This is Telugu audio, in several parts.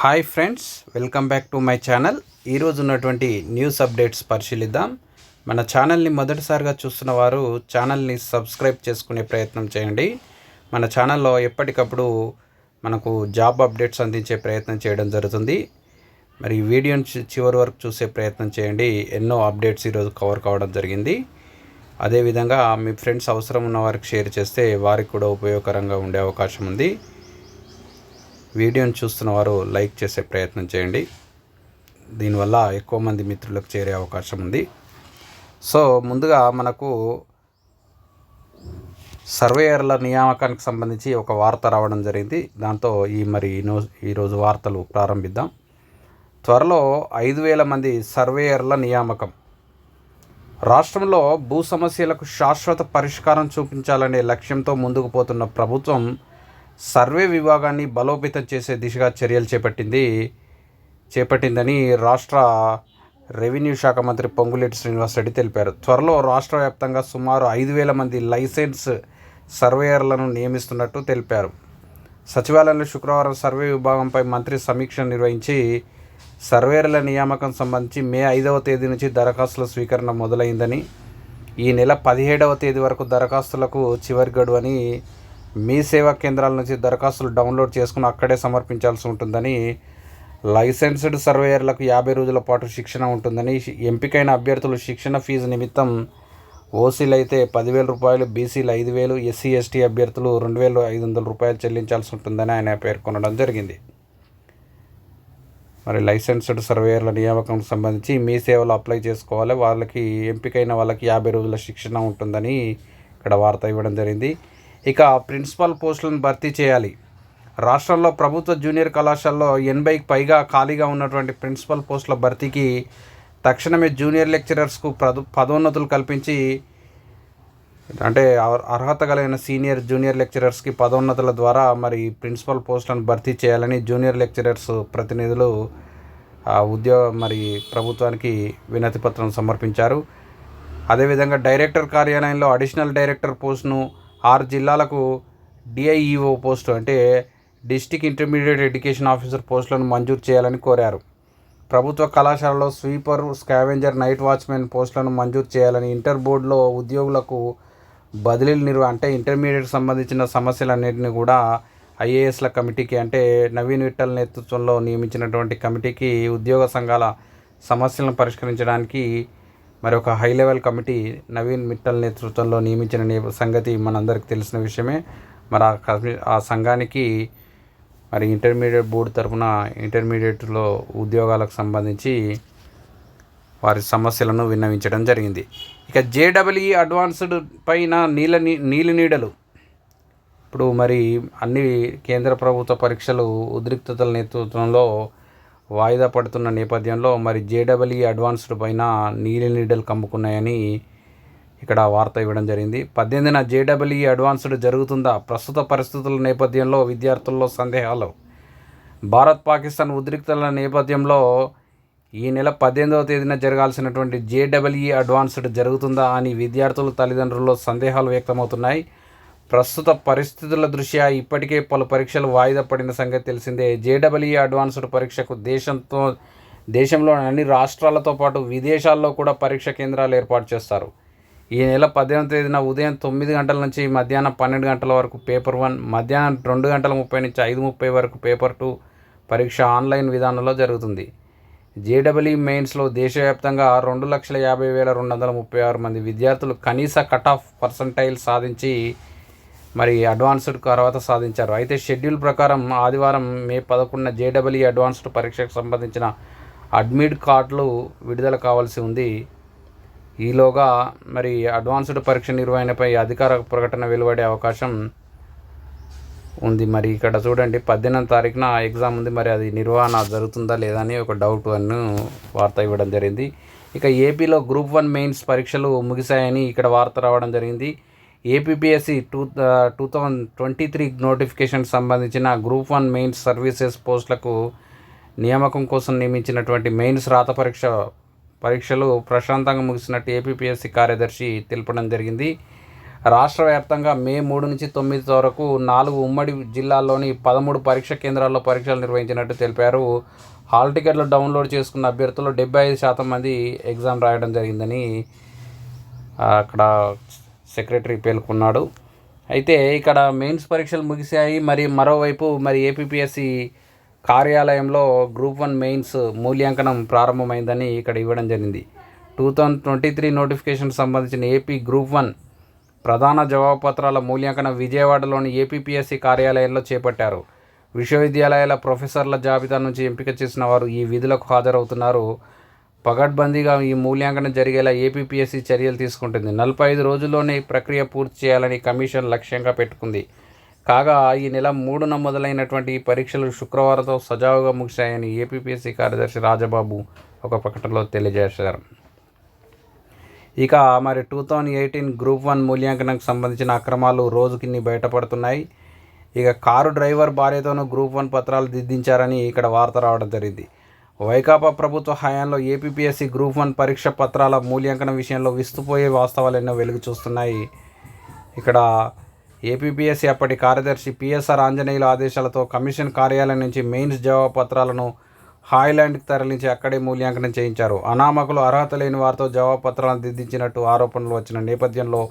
Hi friends welcome back to my channel. ఈరోజు ఉన్నటువంటి న్యూస్ అప్డేట్స్ పరిశీలిద్దాం. మన ఛానల్ని మొదటిసారిగా చూస్తున్న వారు ఛానల్ని సబ్స్క్రైబ్ చేసుకునే ప్రయత్నం చేయండి. మన ఛానల్లో ఎప్పటికప్పుడు మనకు జాబ్ అప్డేట్స్ అందించే ప్రయత్నం చేయడం జరుగుతుంది. మరి వీడియోని చివరి వరకు చూసే ప్రయత్నం చేయండి. ఎన్నో అప్డేట్స్ ఈరోజు కవర్ కావడం జరిగింది. అదేవిధంగా మీ ఫ్రెండ్స్ అవసరం ఉన్న వారికి షేర్ చేస్తే వారికి కూడా ఉపయోగకరంగా ఉండే అవకాశం ఉంది. వీడియోని చూస్తున్న వారు లైక్ చేసే ప్రయత్నం చేయండి. దీనివల్ల ఎక్కువ మంది మిత్రులకు చేరే అవకాశం ఉంది. సో ముందుగా మనకు సర్వేయర్ల నియామకానికి సంబంధించి ఒక వార్త రావడం జరిగింది. దాంతో ఈ మరి ఈ ఈరోజు వార్తలు ప్రారంభిద్దాం. త్వరలో ఐదు వేల మంది సర్వేయర్ల నియామకం. రాష్ట్రంలో భూ సమస్యలకు శాశ్వత పరిష్కారం చూపించాలనే లక్ష్యంతో ముందుకు పోతున్న ప్రభుత్వం సర్వే విభాగాన్ని బలోపేతం చేసే దిశగా చర్యలు చేపట్టింది చేపట్టిందని రాష్ట్ర రెవెన్యూ శాఖ మంత్రి పొంగులేటి శ్రీనివాసరెడ్డి తెలిపారు. త్వరలో రాష్ట్ర వ్యాప్తంగా సుమారు ఐదు వేల మంది లైసెన్స్ సర్వేయర్లను నియమిస్తున్నట్టు తెలిపారు. సచివాలయంలో శుక్రవారం సర్వే విభాగంపై మంత్రి సమీక్ష నిర్వహించి సర్వేయర్ల నియామకం సంబంధించి మే ఐదవ తేదీ నుంచి దరఖాస్తుల స్వీకరణ మొదలైందని ఈ నెల పదిహేడవ తేదీ వరకు దరఖాస్తులకు చివరి గడువని మీ సేవా కేంద్రాల నుంచి దరఖాస్తులు డౌన్లోడ్ చేసుకుని అక్కడే సమర్పించాల్సి ఉంటుందని లైసెన్స్డ్ సర్వేయర్లకు యాభై రోజుల పాటు శిక్షణ ఉంటుందని ఎంపికైన అభ్యర్థులు శిక్షణ ఫీజు నిమిత్తం ఓసీలు అయితే పదివేల రూపాయలు బీసీలు ఐదు వేలు ఎస్సీ ఎస్టీ అభ్యర్థులు రెండు వేల ఐదు వందల రూపాయలు చెల్లించాల్సి ఉంటుందని ఆయన పేర్కొనడం జరిగింది. మరి లైసెన్స్డ్ సర్వేయర్ల నియామకం సంబంధించి మీ సేవలు అప్లై చేసుకోవాలి. వాళ్ళకి ఎంపికైన వాళ్ళకి యాభై రోజుల శిక్షణ ఉంటుందని ఇక్కడ వార్త ఇవ్వడం జరిగింది. ఇక ప్రిన్సిపల్ పోస్టులను భర్తీ చేయాలి. రాష్ట్రంలో ప్రభుత్వ జూనియర్ కళాశాలలో ఎనభైకి పైగా ఖాళీగా ఉన్నటువంటి ప్రిన్సిపల్ పోస్టుల భర్తీకి తక్షణమే జూనియర్ లెక్చరర్స్కు పదో పదోన్నతులు కల్పించి అంటే అర్హత కలిగిన సీనియర్ జూనియర్ లెక్చరర్స్కి పదోన్నతుల ద్వారా మరి ప్రిన్సిపల్ పోస్టులను భర్తీ చేయాలని జూనియర్ లెక్చరర్స్ ప్రతినిధులు ఆ ఉద్యోగ మరి ప్రభుత్వానికి వినతి పత్రం సమర్పించారు. అదేవిధంగా డైరెక్టర్ కార్యాలయంలో అడిషనల్ డైరెక్టర్ పోస్టును ఆరు జిల్లాలకు డిఐఈఓ పోస్టు అంటే డిస్టిక్ ఇంటర్మీడియట్ ఎడ్యుకేషన్ ఆఫీసర్ పోస్టులను మంజూరు చేయాలని కోరారు. ప్రభుత్వ కళాశాలలో స్వీపర్ స్కావెంజర్ నైట్ వాచ్మెన్ పోస్టులను మంజూరు చేయాలని ఇంటర్ బోర్డులో ఉద్యోగులకు బదిలీలు నిర్వ అంటే ఇంటర్మీడియట్ సంబంధించిన సమస్యలన్నింటినీ కూడా ఐఏఎస్ల కమిటీకి అంటే నవీన్ విఠల్ నేతృత్వంలో నియమించినటువంటి కమిటీకి ఉద్యోగ సంఘాల సమస్యలను పరిష్కరించడానికి మరి ఒక high level committee Naveen Mittal నేతృత్వంలో నియమించిన సంగతి మనందరికీ తెలిసిన విషయమే. మరి ఆ కమి ఆ సంఘానికి మరి ఇంటర్మీడియట్ బోర్డు తరఫున ఇంటర్మీడియట్లో ఉద్యోగాలకు సంబంధించి వారి సమస్యలను విన్నవించడం జరిగింది. ఇక జేడబ్ల్ఈ అడ్వాన్స్డ్ పైన నీల నీలి నీడలు. ఇప్పుడు మరి అన్ని కేంద్ర ప్రభుత్వ పరీక్షలు ఉద్రిక్తతల నేతృత్వంలో వాయిదా పడుతున్న నేపథ్యంలో మరి జేడబ్ల్యూ అడ్వాన్స్డ్ పైన నీలి నీడలు కమ్ముకున్నాయని ఇక్కడ వార్త ఇవ్వడం జరిగింది. పద్దెనిమిదిన జేడబ్ల్యూ అడ్వాన్స్డ్ జరుగుతుందా? ప్రస్తుత పరిస్థితుల నేపథ్యంలో విద్యార్థుల్లో సందేహాలు. భారత్ పాకిస్తాన్ ఉద్రిక్తల నేపథ్యంలో ఈ నెల పద్దెనిమిదవ తేదీన జరగాల్సినటువంటి జేడబ్ల్యూ అడ్వాన్స్డ్ జరుగుతుందా అని విద్యార్థుల తల్లిదండ్రుల్లో సందేహాలు వ్యక్తమవుతున్నాయి. ప్రస్తుత పరిస్థితుల దృష్ట్యా ఇప్పటికే పలు పరీక్షలు వాయిదా పడిన సంగతి తెలిసిందే. జేడబ్ల్ఈ అడ్వాన్స్డ్ పరీక్షకు దేశంతో దేశంలోని అన్ని రాష్ట్రాలతో పాటు విదేశాల్లో కూడా పరీక్ష కేంద్రాలు ఏర్పాటు చేస్తారు. ఈ నెల పద్దెనిమిది తేదీన ఉదయం తొమ్మిది గంటల నుంచి మధ్యాహ్నం పన్నెండు గంటల వరకు పేపర్ వన్ మధ్యాహ్నం రెండు గంటల ముప్పై నుంచి ఐదు ముప్పై వరకు పేపర్ టూ పరీక్ష ఆన్లైన్ విధానంలో జరుగుతుంది. జేడబ్ల్యూ మెయిన్స్లో దేశవ్యాప్తంగా రెండు లక్షల యాభై వేల రెండు వందల ముప్పై ఆరు మంది విద్యార్థులు కనీస కట్ ఆఫ్ పర్సంటైల్ సాధించి మరి అడ్వాన్స్డ్ తర్వాత సాధించారు. అయితే షెడ్యూల్ ప్రకారం ఆదివారం మే పదకొండున జేడబ్ల్యూ అడ్వాన్స్డ్ పరీక్షకు సంబంధించిన అడ్మిట్ కార్డులు విడుదల కావాల్సి ఉంది. ఈలోగా మరి అడ్వాన్స్డ్ పరీక్ష నిర్వహణపై అధికార ప్రకటన వెలువడే అవకాశం ఉంది. మరి ఇక్కడ చూడండి పద్దెనిమిది తారీఖున ఎగ్జామ్ ఉంది. మరి అది నిర్వహణ జరుగుతుందా లేదా అని ఒక డౌట్ అని వార్త ఇవ్వడం జరిగింది. ఇక ఏపీలో గ్రూప్ వన్ మెయిన్స్ పరీక్షలు ముగిశాయని ఇక్కడ వార్త రావడం జరిగింది. APPSC two two thousand twenty three notification సంబంధించిన గ్రూప్ వన్ మెయిన్స్ సర్వీసెస్ పోస్టులకు నియామకం కోసం నియమించినటువంటి మెయిన్స్ రాత పరీక్ష పరీక్షలు ప్రశాంతంగా ముగిసినట్టు ఏపీపీఎస్సి కార్యదర్శి తెలపడం జరిగింది. రాష్ట్ర వ్యాప్తంగా మే మూడు నుంచి తొమ్మిది వరకు నాలుగు ఉమ్మడి జిల్లాల్లోని పదమూడు పరీక్ష కేంద్రాల్లో పరీక్షలు నిర్వహించినట్టు తెలిపారు. హాల్ టికెట్లు డౌన్లోడ్ చేసుకున్న అభ్యర్థులు డెబ్బై ఐదు శాతం మంది ఎగ్జామ్ రాయడం జరిగిందని అక్కడ సెక్రటరీ పేర్కొన్నాడు. అయితే ఇక్కడ మెయిన్స్ పరీక్షలు ముగిశాయి. మరి మరోవైపు మరి ఏపీపీఎస్సి కార్యాలయంలో గ్రూప్ వన్ మెయిన్స్ మూల్యాంకనం ప్రారంభమైందని ఇక్కడ ఇవ్వడం జరిగింది. Two thousand twenty three notification సంబంధించిన ఏపీ గ్రూప్ వన్ ప్రధాన జవాబు పత్రాల మూల్యాంకనం విజయవాడలోని ఏపీపీఎస్సి కార్యాలయంలో చేపట్టారు. విశ్వవిద్యాలయాల ప్రొఫెసర్ల జాబితా నుంచి ఎంపిక చేసిన వారు ఈ విధులకు హాజరవుతున్నారు. పగడ్బందీగా ఈ మూల్యాంకనం జరిగేలా ఏపీపీఎస్సీ చర్యలు తీసుకుంటుంది. నలభై ఐదు రోజుల్లోనే ప్రక్రియ పూర్తి చేయాలని కమిషన్ లక్ష్యంగా పెట్టుకుంది. కాగా ఈ నెల మూడున మొదలైనటువంటి ఈ పరీక్షలు శుక్రవారంతో సజావుగా ముగిశాయని ఏపీపీఎస్సీ కార్యదర్శి రాజబాబు ఒక ప్రకటనలో తెలియజేశారు. ఇక మరి two thousand eighteen group one మూల్యాంకనంకి సంబంధించిన అక్రమాలు రోజుకిన్ని బయటపడుతున్నాయి. ఇక కారు డ్రైవర్ భార్యతోనూ గ్రూప్ వన్ పత్రాలు దిద్దించారని ఇక్కడ వార్త రావడం జరిగింది. వైకాపా ప్రభుత్వ హయాంలో ఏపీపీఎస్సీ గ్రూప్ వన్ పరీక్ష పత్రాల మూల్యాంకనం విషయంలో విస్తుపోయే వాస్తవాలు ఎన్నో వెలుగు చూస్తున్నాయి. ఇక్కడ ఏపీపీఎస్సీ అప్పటి కార్యదర్శి పిఎస్ఆర్ ఆంజనేయుల ఆదేశాలతో కమిషన్ కార్యాలయం నుంచి మెయిన్స్ జవాబు పత్రాలను హాయ్లాండ్కి తరలించి అక్కడే మూల్యాంకనం చేయించారు. అనామకులు అర్హత లేని వారితో జవాబు పత్రాలను దిద్దించినట్టు ఆరోపణలు వచ్చిన నేపథ్యంలో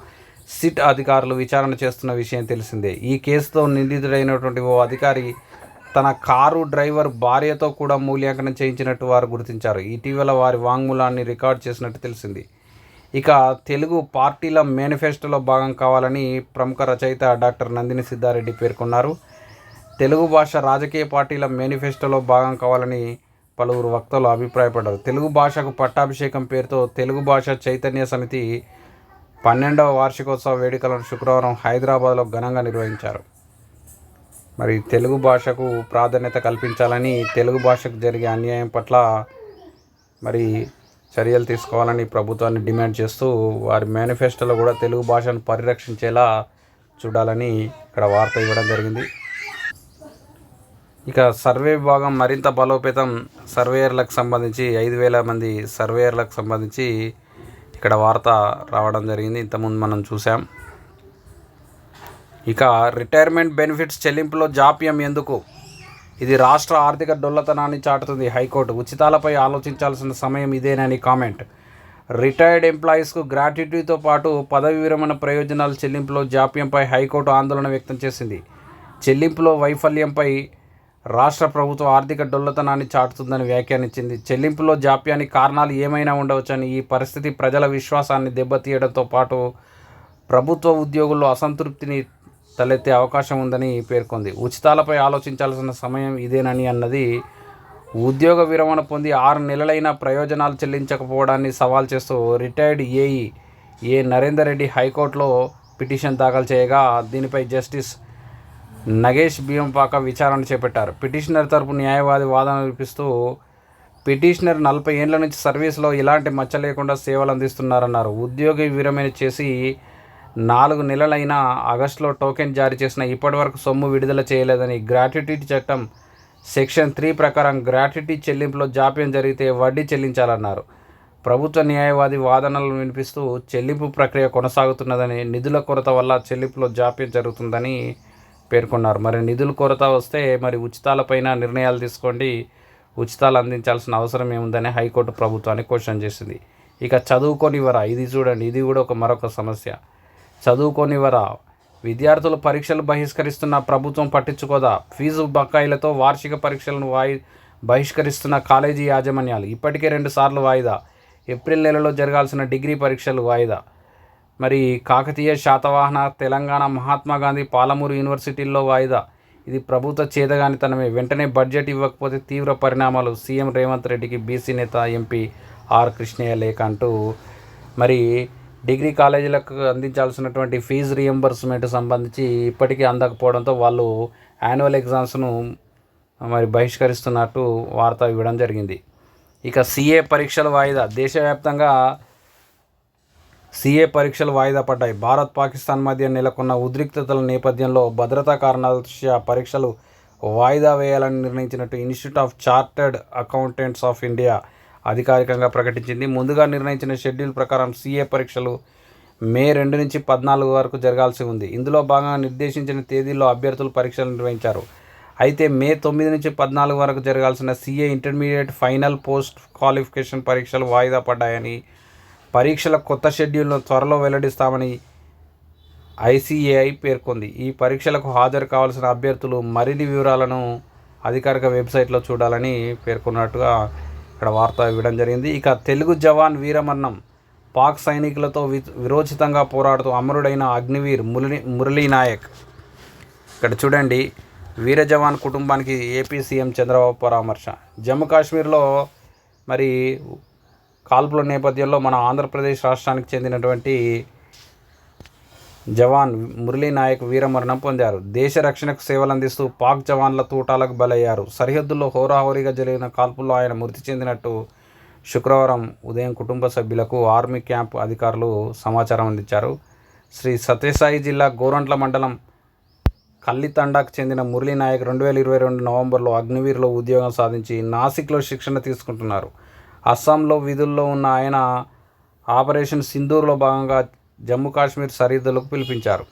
సిట్ అధికారులు విచారణ చేస్తున్న విషయం తెలిసిందే. ఈ కేసుతో నిందితుడైనటువంటి ఓ అధికారి తన కారు డ్రైవర్ భార్యతో కూడా మూల్యాంకనం చేయించినట్టు వారు గుర్తించారు. ఇటీవల వారి వాంగ్మూలాన్ని రికార్డ్ చేసినట్టు తెలిసింది. ఇక తెలుగు పార్టీల మేనిఫెస్టోలో భాగం కావాలని ప్రముఖ రచయిత డాక్టర్ నందిని సిద్ధారెడ్డి పేర్కొన్నారు. తెలుగు భాష రాజకీయ పార్టీల మేనిఫెస్టోలో భాగం కావాలని పలువురు వక్తలు అభిప్రాయపడ్డారు. తెలుగు భాషకు పట్టాభిషేకం పేరుతో తెలుగు భాష చైతన్య సమితి పన్నెండవ వార్షికోత్సవ వేడుకలను శుక్రవారం హైదరాబాద్లో ఘనంగా నిర్వహించారు. మరి తెలుగు భాషకు ప్రాధాన్యత కల్పించాలని తెలుగు భాషకు జరిగే అన్యాయం పట్ల మరి చర్యలు తీసుకోవాలని ప్రభుత్వాన్ని డిమాండ్ చేస్తూ వారి మేనిఫెస్టోలో కూడా తెలుగు భాషను పరిరక్షించేలా చూడాలని ఇక్కడ వార్త ఇవ్వడం జరిగింది. ఇక సర్వే విభాగం మరింత బలోపేతం సర్వేయర్లకు సంబంధించి ఐదు వేల మంది సర్వేయర్లకు సంబంధించి ఇక్కడ వార్త రావడం జరిగింది. ఇంతకుముందు మనం చూసాం ఇక రిటైర్మెంట్ బెనిఫిట్స్ చెల్లింపులో జాప్యం ఎందుకు? ఇది రాష్ట్ర ఆర్థిక డొల్లతనాన్ని చాటుతుంది హైకోర్టు. ఉచితాలపై ఆలోచించాల్సిన సమయం ఇదేనని కామెంట్. రిటైర్డ్ ఎంప్లాయీస్కు గ్రాట్యుటీతో పాటు పదవి విరమణ ప్రయోజనాల చెల్లింపులో జాప్యంపై హైకోర్టు ఆందోళన వ్యక్తం చేసింది. చెల్లింపులో వైఫల్యంపై రాష్ట్ర ప్రభుత్వం ఆర్థిక డొల్లతనాన్ని చాటుతుందని వ్యాఖ్యానించింది. చెల్లింపులో జాప్యానికి కారణాలు ఏమైనా ఉండవచ్చని ఈ పరిస్థితి ప్రజల విశ్వాసాన్ని దెబ్బతీయడంతో పాటు ప్రభుత్వ ఉద్యోగుల్లో అసంతృప్తిని తలెత్తే అవకాశం ఉందని పేర్కొంది. ఉచితాలపై ఆలోచించాల్సిన సమయం ఇదేనని అన్నది ఉద్యోగ విరమణ పొంది ఆరు నెలలైన ప్రయోజనాలు చెల్లించకపోవడాన్ని సవాల్ చేస్తూ retired AE A Narender Reddy హైకోర్టులో పిటిషన్ దాఖలు చేయగా దీనిపై జస్టిస్ నగేష్ బియ్యంపాక విచారణ చేపట్టారు. పిటిషనర్ తరపు న్యాయవాది వాదన వినిపిస్తూ పిటిషనర్ నలభై ఏండ్ల నుంచి సర్వీస్లో ఎలాంటి మచ్చ లేకుండా సేవలు అందిస్తున్నారన్నారు. ఉద్యోగి విరమణ చేసి నాలుగు నెలలైన ఆగస్టులో టోకెన్ జారీ చేసిన ఇప్పటివరకు సొమ్ము విడుదల చేయలేదని గ్రాట్యుటీ చట్టం సెక్షన్ త్రీ ప్రకారం గ్రాట్యుటీ చెల్లింపులో జాప్యం జరిగితే వడ్డీ చెల్లించాలన్నారు. ప్రభుత్వ న్యాయవాది వాదనలను వినిపిస్తూ చెల్లింపు ప్రక్రియ కొనసాగుతున్నదని నిధుల కొరత వల్ల చెల్లింపులో జాప్యం జరుగుతుందని పేర్కొన్నారు. మరి నిధుల కొరత వస్తే మరి ఉచితాలపైన నిర్ణయాలు తీసుకోండి. ఉచితాలు అందించాల్సిన అవసరం ఏముందని హైకోర్టు ప్రభుత్వాన్ని క్వశ్చన్ చేసింది. ఇక చదువుకోనివరా ఇది చూడండి. ఇది కూడా ఒక మరొక సమస్య. చదువుకోనివరా విద్యార్థులు పరీక్షలు బహిష్కరిస్తున్న ప్రభుత్వం పట్టించుకోదా? ఫీజు బకాయిలతో వార్షిక పరీక్షలను వాయి బహిష్కరిస్తున్న కాలేజీ యాజమాన్యాలు ఇప్పటికే రెండు సార్లు వాయిదా. ఏప్రిల్ నెలలో జరగాల్సిన డిగ్రీ పరీక్షలు వాయిదా. మరి కాకతీయ శాతవాహన తెలంగాణ మహాత్మా గాంధీ పాలమూరు యూనివర్సిటీల్లో వాయిదా. ఇది ప్రభుత్వ చేదగానితనమే వెంటనే బడ్జెట్ ఇవ్వకపోతే తీవ్ర పరిణామాలు సీఎం రేవంత్ రెడ్డికి బీసీ నేత ఎంపీ ఆర్ కృష్ణయ్య లేఖ అంటూ మరి డిగ్రీ కాలేజీలకు అందించాల్సినటువంటి ఫీజు రియంబర్స్మెంట్ సంబంధించి ఇప్పటికీ అందకపోవడంతో వాళ్ళు యాన్యువల్ ఎగ్జామ్స్ను మరి బహిష్కరిస్తున్నట్టు వార్త ఇవ్వడం జరిగింది. ఇక సిఏ పరీక్షల వాయిదా. దేశవ్యాప్తంగా సీఏ పరీక్షలు వాయిదా పడ్డాయి. భారత్ పాకిస్తాన్ మధ్య నెలకొన్న ఉద్రిక్తతల నేపథ్యంలో భద్రతా కారణాల దృష్ట్యా పరీక్షలు వాయిదా వేయాలని నిర్ణయించినట్టు institute of chartered accountants of India అధికారికంగా ప్రకటించింది. ముందుగా నిర్ణయించిన షెడ్యూల్ ప్రకారం సీఏ పరీక్షలు మే రెండు నుంచి పద్నాలుగు వరకు జరగాల్సి ఉంది. ఇందులో భాగంగా నిర్దేశించిన తేదీల్లో అభ్యర్థులు పరీక్షలు నిర్వహించారు. అయితే మే తొమ్మిది నుంచి పద్నాలుగు వరకు జరగాల్సిన CA intermediate final post qualification పరీక్షలు వాయిదా పడ్డాయని పరీక్షల కొత్త షెడ్యూల్ను త్వరలో వెల్లడిస్తామని ఐసీఏఐ పేర్కొంది. ఈ పరీక్షలకు హాజరు కావాల్సిన అభ్యర్థులు మరిన్ని వివరాలను అధికారిక వెబ్సైట్లో చూడాలని పేర్కొన్నట్టుగా ఇక్కడ వార్త ఇవ్వడం జరిగింది. ఇక తెలుగు జవాన్ వీరమరణం పాక్ సైనికులతో వి విరోచితంగా పోరాడుతూ అమరుడైన అగ్నివీర్ మురళీ మురళీ నాయక్. ఇక్కడ చూడండి వీర జవాన్ కుటుంబానికి ఏపీ సీఎం చంద్రబాబు పరామర్శ. జమ్మూ కాశ్మీర్లో మరి కాల్పుల నేపథ్యంలో మన ఆంధ్రప్రదేశ్ రాష్ట్రానికి చెందినటువంటి జవాన్ మురళీ నాయక్ వీరమరణం పొందారు. దేశ రక్షణకు సేవలు అందిస్తూ పాక్ జవాన్ల తూటాలకు బలయ్యారు. సరిహద్దుల్లో హోరాహోరీగా జరిగిన కాల్పుల్లో ఆయన మృతి చెందినట్టు శుక్రవారం ఉదయం కుటుంబ సభ్యులకు ఆర్మీ క్యాంప్ అధికారులు సమాచారం అందించారు. శ్రీ సత్యసాయి జిల్లా గోరంట్ల మండలం కల్లితండాకు చెందిన మురళీ నాయక్ రెండు వేల ఇరవై రెండు నవంబర్లో అగ్నివీర్లో ఉద్యోగం సాధించి నాసిక్లో శిక్షణ తీసుకుంటున్నారు. అస్సాంలో విధుల్లో ఉన్న ఆయన ఆపరేషన్ సింధూర్లో భాగంగా జమ్మూ కాశ్మీర్ సరిహద్దులకు పిలిపించారు.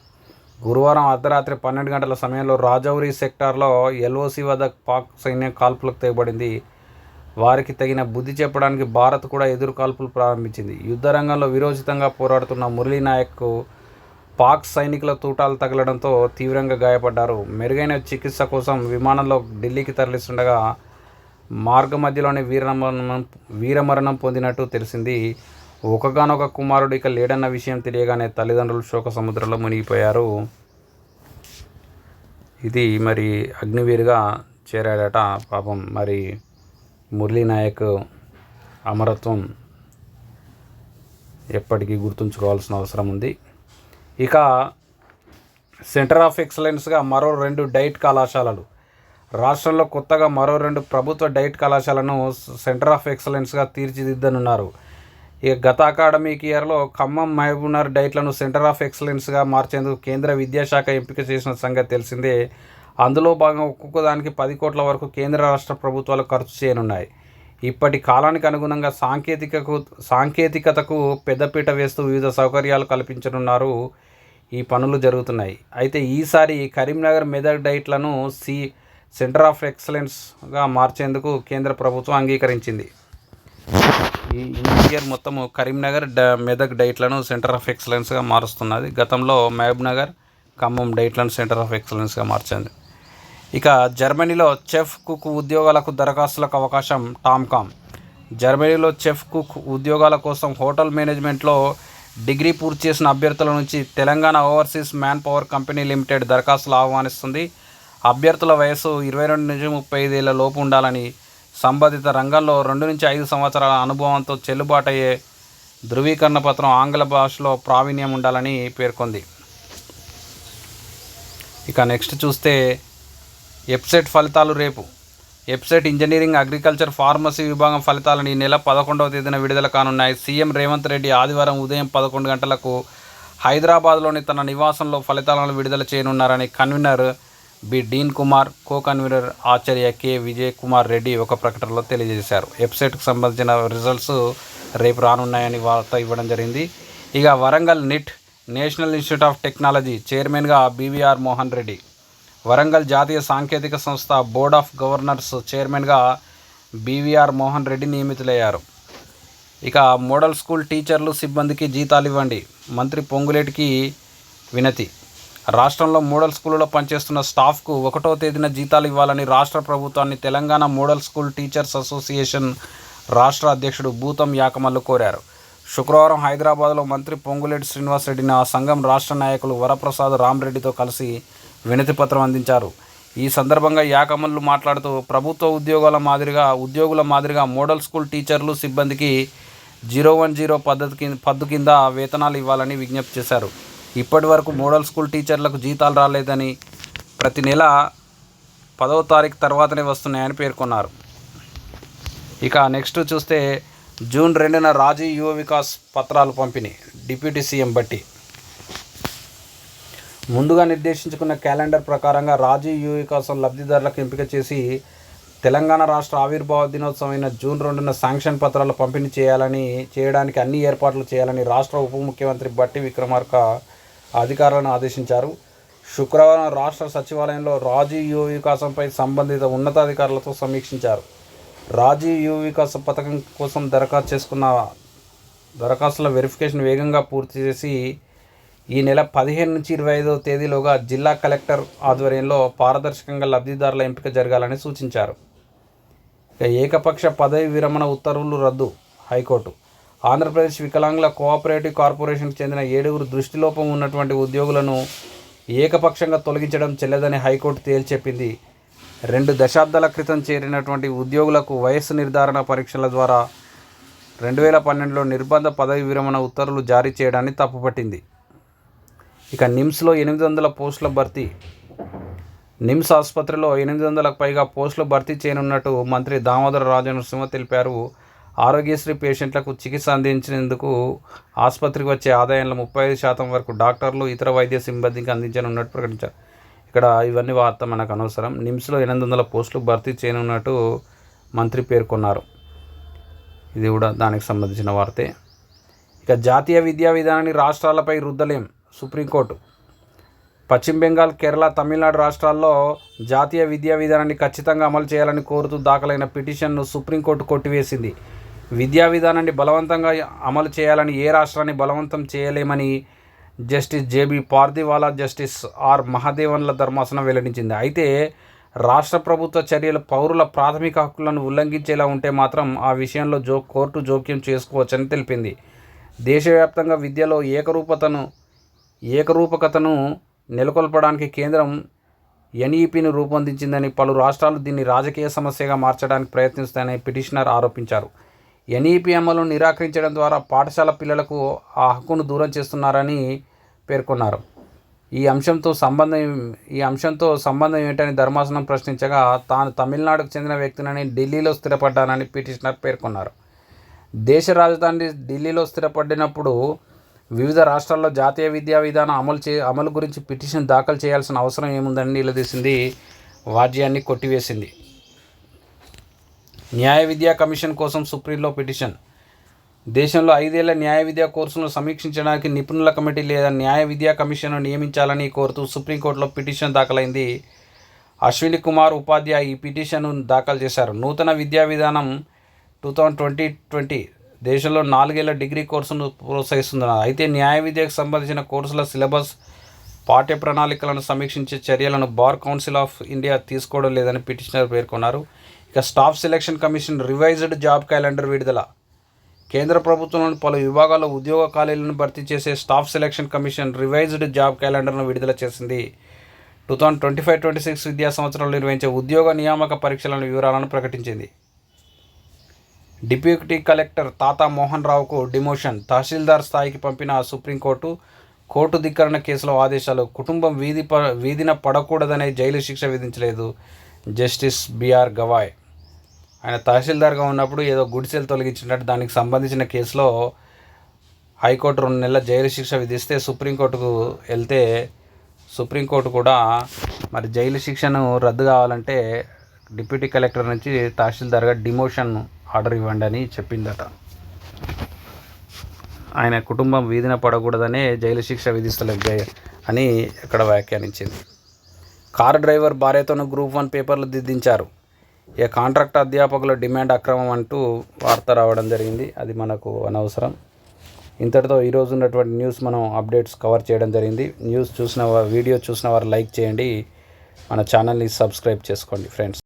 గురువారం అర్ధరాత్రి పన్నెండు గంటల సమయంలో రాజౌరి సెక్టార్లో ఎల్ఓసి వద్ద పాక్ సైన్యం కాల్పులకు తెగబడింది. వారికి తగిన బుద్ధి చెప్పడానికి భారత్ కూడా ఎదురు కాల్పులు ప్రారంభించింది. యుద్ధ రంగంలో విరోచితంగా పోరాడుతున్న మురళీ నాయక్కు పాక్ సైనికుల తూటాలు తగలడంతో తీవ్రంగా గాయపడ్డారు. మెరుగైన చికిత్స కోసం విమానంలో ఢిల్లీకి తరలిస్తుండగా మార్గ మధ్యలోనే వీరమరణం వీరమరణం పొందినట్టు తెలిసింది. ఒకగానొక కుమారుడు ఇక లేడన్న విషయం తెలియగానే తల్లిదండ్రులు శోక సముద్రంలో మునిగిపోయారు. ఇది మరి అగ్నివీరుగా చేరాడట పాపం మరి మురళీనాయక్ అమరత్వం ఎప్పటికీ గుర్తుంచుకోవాల్సిన అవసరం ఉంది. ఇక సెంటర్ ఆఫ్ ఎక్సలెన్స్గా మరో రెండు డైట్ కళాశాలలు. రాష్ట్రంలో కొత్తగా మరో రెండు ప్రభుత్వ డైట్ కళాశాలను సెంటర్ ఆఫ్ ఎక్సలెన్స్గా తీర్చిదిద్దనున్నారు. ఇక గత అకాడమిక్ ఇయర్లో ఖమ్మం మహబూబ్నగర్ డైట్లను సెంటర్ ఆఫ్ ఎక్సలెన్స్గా మార్చేందుకు కేంద్ర విద్యాశాఖ ఎంపిక చేసిన సంగతి తెలిసిందే. అందులో భాగంగా ఒక్కొక్క దానికి పది కోట్ల వరకు కేంద్ర రాష్ట్ర ప్రభుత్వాలు ఖర్చు చేయనున్నాయి. ఇప్పటి కాలానికి అనుగుణంగా సాంకేతికకు సాంకేతికతకు పెద్దపీట వేస్తూ వివిధ సౌకర్యాలు కల్పించనున్నారు. ఈ పనులు జరుగుతున్నాయి. అయితే ఈసారి కరీంనగర్ మెదక్ డైట్లను సి సెంటర్ ఆఫ్ ఎక్సలెన్స్గా మార్చేందుకు కేంద్ర ప్రభుత్వం అంగీకరించింది. ఈ ఇయర్ మొత్తము కరీంనగర్ డ మెదక్ డైట్లను సెంటర్ ఆఫ్ ఎక్సలెన్స్గా మారుస్తున్నది. గతంలో మహబూబ్ నగర్ ఖమ్మం డైట్లను సెంటర్ ఆఫ్ ఎక్సలెన్స్గా మార్చింది. ఇక జర్మనీలో చెఫ్ కుక్ ఉద్యోగాలకు దరఖాస్తులకు అవకాశం టామ్కామ్ జర్మనీలో చెఫ్ కుక్ ఉద్యోగాల కోసం హోటల్ మేనేజ్మెంట్లో డిగ్రీ పూర్తి చేసిన అభ్యర్థుల నుంచి Telangana overseas man power company limited దరఖాస్తులు ఆహ్వానిస్తుంది. అభ్యర్థుల వయసు ఇరవై రెండు నుంచి ముప్పై ఐదేళ్ళ లోపు ఉండాలని సంబంధిత రంగంలో రెండు నుంచి ఐదు సంవత్సరాల అనుభవంతో చెల్లుబాటు అయ్యే ధృవీకరణ పత్రం ఆంగ్ల భాషలో ప్రావీణ్యం ఉండాలని పేర్కొంది. ఇక నెక్స్ట్ చూస్తే ఎప్సెట్ ఫలితాలు రేపు. ఎప్సెట్ ఇంజనీరింగ్ అగ్రికల్చర్ ఫార్మసీ విభాగం ఫలితాలను ఈ నెల పదకొండవ తేదీన విడుదల కానున్నాయి. సీఎం రేవంత్ రెడ్డి ఆదివారం ఉదయం పదకొండు గంటలకు హైదరాబాద్లోని తన నివాసంలో ఫలితాలను విడుదల చేయనున్నారని convener B. Deen Kumar co convener ఆచార్య కె. విజయ్ కుమార్ రెడ్డి ఒక ప్రకటనలో తెలియజేశారు. వెబ్సైట్కు సంబంధించిన రిజల్ట్స్ రేపు రానున్నాయని వార్త ఇవ్వడం జరిగింది. ఇక Warangal NIT national institute of technology చైర్మన్గా బీవీఆర్ మోహన్ రెడ్డి. వరంగల్ జాతీయ సాంకేతిక సంస్థ బోర్డ్ ఆఫ్ గవర్నర్స్ చైర్మన్గా బీవీఆర్ మోహన్ రెడ్డి నియమితులయ్యారు. ఇక మోడల్ స్కూల్ టీచర్లు సిబ్బందికి జీతాలు ఇవ్వండి. మంత్రి పొంగులేటికి వినతి. రాష్ట్రంలో మోడల్ స్కూళ్ళలో పనిచేస్తున్న స్టాఫ్కు ఒకటో తేదీన జీతాలు ఇవ్వాలని రాష్ట్ర ప్రభుత్వాన్ని Telangana model school teachers association రాష్ట్ర అధ్యక్షుడు భూతం యాకమల్లు కోరారు. శుక్రవారం హైదరాబాద్లో మంత్రి పొంగులేటి శ్రీనివాసరెడ్డిని ఆ సంఘం రాష్ట్ర నాయకులు వరప్రసాద్ రామరెడ్డితో కలిసి వినతిపత్రం అందించారు. ఈ సందర్భంగా యాకమల్లు మాట్లాడుతూ ప్రభుత్వ ఉద్యోగాల మాదిరిగా ఉద్యోగుల మాదిరిగా మోడల్ స్కూల్ టీచర్లు సిబ్బందికి జీరో వన్ జీరో పద్ధతి పద్దు కింద వేతనాలు ఇవ్వాలని విజ్ఞప్తి చేశారు. ఇప్పటి వరకు మోడల్ స్కూల్ టీచర్లకు జీతాలు రాలేదని ప్రతి నెల పదవ తారీఖు తర్వాతనే వస్తున్నాయని పేర్కొన్నారు. ఇక నెక్స్ట్ చూస్తే జూన్ రెండున రాజీ యువ వికాస్ పత్రాలు పంపిణీ డిప్యూటీ సీఎం బట్టి. ముందుగా నిర్దేశించుకున్న క్యాలెండర్ ప్రకారంగా రాజీ యువ వికాసం లబ్ధిదారులకు ఎంపిక చేసి తెలంగాణ రాష్ట్ర ఆవిర్భావ దినోత్సవమైన జూన్ రెండున శాంక్షన్ పత్రాలు పంపిణీ చేయాలని చేయడానికి అన్ని ఏర్పాట్లు చేయాలని రాష్ట్ర ఉప ముఖ్యమంత్రి బట్టి విక్రమార్క అధికారులను ఆదేశించారు. శుక్రవారం రాష్ట్ర సచివాలయంలో రాజీవ్ యువ వికాసంపై సంబంధిత ఉన్నతాధికారులతో సమీక్షించారు. రాజీవ్ యువ వికాస పథకం కోసం దరఖాస్తు చేసుకున్న దరఖాస్తుల వెరిఫికేషన్ వేగంగా పూర్తి చేసి ఈ నెల పదిహేను నుంచి ఇరవై ఐదో తేదీలోగా జిల్లా కలెక్టర్ ఆధ్వర్యంలో పారదర్శకంగా లబ్ధిదారుల ఎంపిక జరగాలని సూచించారు. ఏకపక్ష పదవి విరమణ ఉత్తర్వులు రద్దు హైకోర్టు. ఆంధ్రప్రదేశ్ వికలాంగుల కోఆపరేటివ్ కార్పొరేషన్కి చెందిన ఏడుగురు దృష్టిలోపం ఉన్నటువంటి ఉద్యోగులను ఏకపక్షంగా తొలగించడం చెల్లదని హైకోర్టు తేల్చెప్పింది. రెండు దశాబ్దాల క్రితం చేరినటువంటి ఉద్యోగులకు వయస్సు నిర్ధారణ పరీక్షల ద్వారా రెండు వేల పన్నెండులో నిర్బంధ పదవి విరమణ ఉత్తర్వులు జారీ చేయడాన్ని తప్పుపట్టింది. ఇక నిమ్స్లో ఎనిమిది వందల పోస్టుల భర్తీ. నిమ్స్ ఆసుపత్రిలో ఎనిమిది వందలకు పైగా పోస్టులు భర్తీ చేయనున్నట్టు మంత్రి దామోదర రాజనరసింహ తెలిపారు. ఆరోగ్యశ్రీ పేషెంట్లకు చికిత్స అందించినందుకు ఆసుపత్రికి వచ్చే ఆదాయంలో ముప్పై ఐదు శాతం వరకు డాక్టర్లు ఇతర వైద్య సిబ్బందికి అందించనున్నట్టు ప్రకటించారు. ఇక్కడ ఇవన్నీ వార్త మనకు అనవసరం. నిమ్స్లో ఎనిమిది వందల పోస్టులు భర్తీ చేయనున్నట్టు మంత్రి పేర్కొన్నారు. ఇది కూడా దానికి సంబంధించిన వార్తే. ఇక జాతీయ విద్యా విధానాన్ని రాష్ట్రాలపై రుద్దలేం సుప్రీంకోర్టు. పశ్చిమ బెంగాల్ కేరళ తమిళనాడు రాష్ట్రాల్లో జాతీయ విద్యా విధానాన్ని ఖచ్చితంగా అమలు చేయాలని కోరుతూ దాఖలైన పిటిషన్ను సుప్రీంకోర్టు కొట్టివేసింది. విద్యా విధానాన్ని బలవంతంగా అమలు చేయాలని ఏ రాష్ట్రాన్ని బలవంతం చేయలేమని justice JB Pardiwala justice R మహాదేవన్ల ధర్మాసనం వెల్లడించింది. అయితే రాష్ట్ర ప్రభుత్వ చర్యలు పౌరుల ప్రాథమిక హక్కులను ఉల్లంఘించేలా ఉంటే మాత్రం ఆ విషయంలో జో కోర్టు జోక్యం చేసుకోవచ్చని తెలిపింది. దేశవ్యాప్తంగా విద్యలో ఏకరూపతను ఏకరూపకతను నెలకొల్పడానికి కేంద్రం ఎన్ఈపిని రూపొందించిందని పలు రాష్ట్రాలు దీన్ని రాజకీయ సమస్యగా మార్చడానికి ప్రయత్నిస్తాయని పిటిషనర్ ఆరోపించారు. ఎన్ఈపి అమలు నిరాకరించడం ద్వారా పాఠశాల పిల్లలకు ఆ హక్కును దూరం చేస్తున్నారని పేర్కొన్నారు. ఈ అంశంతో సంబంధం ఈ అంశంతో సంబంధం ఏంటని ధర్మాసనం ప్రశ్నించగా తాను తమిళనాడుకు చెందిన వ్యక్తినని ఢిల్లీలో స్థిరపడ్డానని పిటిషనర్ పేర్కొన్నారు. దేశ రాజధాని ఢిల్లీలో స్థిరపడినప్పుడు వివిధ రాష్ట్రాల్లో జాతీయ విద్యా విధానం అమలు చే అమలు గురించి పిటిషన్ దాఖలు చేయాల్సిన అవసరం ఏముందని నిలదీసింది వాజ్యాన్ని కొట్టివేసింది. న్యాయ విద్యా కమిషన్ కోసం సుప్రీంలో పిటిషన్. దేశంలో ఐదేళ్ళ న్యాయ విద్యా కోర్సును సమీక్షించడానికి నిపుణుల కమిటీ లేదా న్యాయ విద్యా కమిషన్ను నియమించాలని కోరుతూ సుప్రీంకోర్టులో పిటిషన్ దాఖలైంది. అశ్విని కుమార్ ఉపాధ్యాయ ఈ పిటిషన్ను దాఖలు చేశారు. నూతన విద్యా విధానం టూ థౌజండ్ ట్వంటీ ట్వంటీ దేశంలో నాలుగేళ్ళ డిగ్రీ కోర్సును ప్రోత్సహిస్తున్నారు అయితే న్యాయ విద్యకు సంబంధించిన కోర్సుల సిలబస్ పాఠ్య ప్రణాళికలను సమీక్షించే చర్యలను బార్ కౌన్సిల్ ఆఫ్ ఇండియా తీసుకోవడం లేదని పిటిషనర్ పేర్కొన్నారు. ఇక staff selection commission revised job calendar విడుదల. కేంద్ర ప్రభుత్వంలోని పలు విభాగాల్లో ఉద్యోగ ఖాళీలను భర్తీ చేసే staff selection commission revised job క్యాలెండర్ను విడుదల చేసింది. Two thousand twenty five twenty six విద్యా సంవత్సరంలో నిర్వహించే ఉద్యోగ నియామక పరీక్షలను వివరాలను ప్రకటించింది. డిప్యూటీ కలెక్టర్ తాతా మోహన్ రావుకు డిమోషన్ తహసీల్దార్ స్థాయికి పంపిన సుప్రీంకోర్టు కోర్టు ధిక్కరణ కేసులో ఆదేశాలు కుటుంబం వీధి ప వీధిన పడకూడదనే జైలు శిక్ష విధించలేదు. Justice BR Gavai. ఆయన తహసీల్దార్గా ఉన్నప్పుడు ఏదో గుడిసెలు తొలగించినట్టు దానికి సంబంధించిన కేసులో హైకోర్టు రెండు నెలల జైలు శిక్ష విధిస్తే సుప్రీంకోర్టుకు వెళ్తే సుప్రీంకోర్టు కూడా మరి జైలు శిక్షను రద్దు కావాలంటే డిప్యూటీ కలెక్టర్ నుంచి తహసీల్దార్గా డిమోషన్ ఆర్డర్ ఇవ్వండి అని చెప్పిందట. ఆయన కుటుంబం వీధిన పడకూడదనే జైలు శిక్ష విధిస్తలేదు అని ఇక్కడ వ్యాఖ్యానించింది. కారు డ్రైవర్ భార్యతోనూ గ్రూప్ వన్ పేపర్లు దిద్దించారు. ఇక కాంట్రాక్ట్ అధ్యాపకుల డిమాండ్ అక్రమం అంటూ వార్త రావడం జరిగింది. అది మనకు అనవసరం. ఇంతటితో ఈరోజు ఉన్నటువంటి న్యూస్ మనం అప్డేట్స్ కవర్ చేయడం జరిగింది. న్యూస్ చూసిన వీడియో చూసిన వారు లైక్ చేయండి. మన ఛానల్ని సబ్స్క్రైబ్ చేసుకోండి ఫ్రెండ్స్.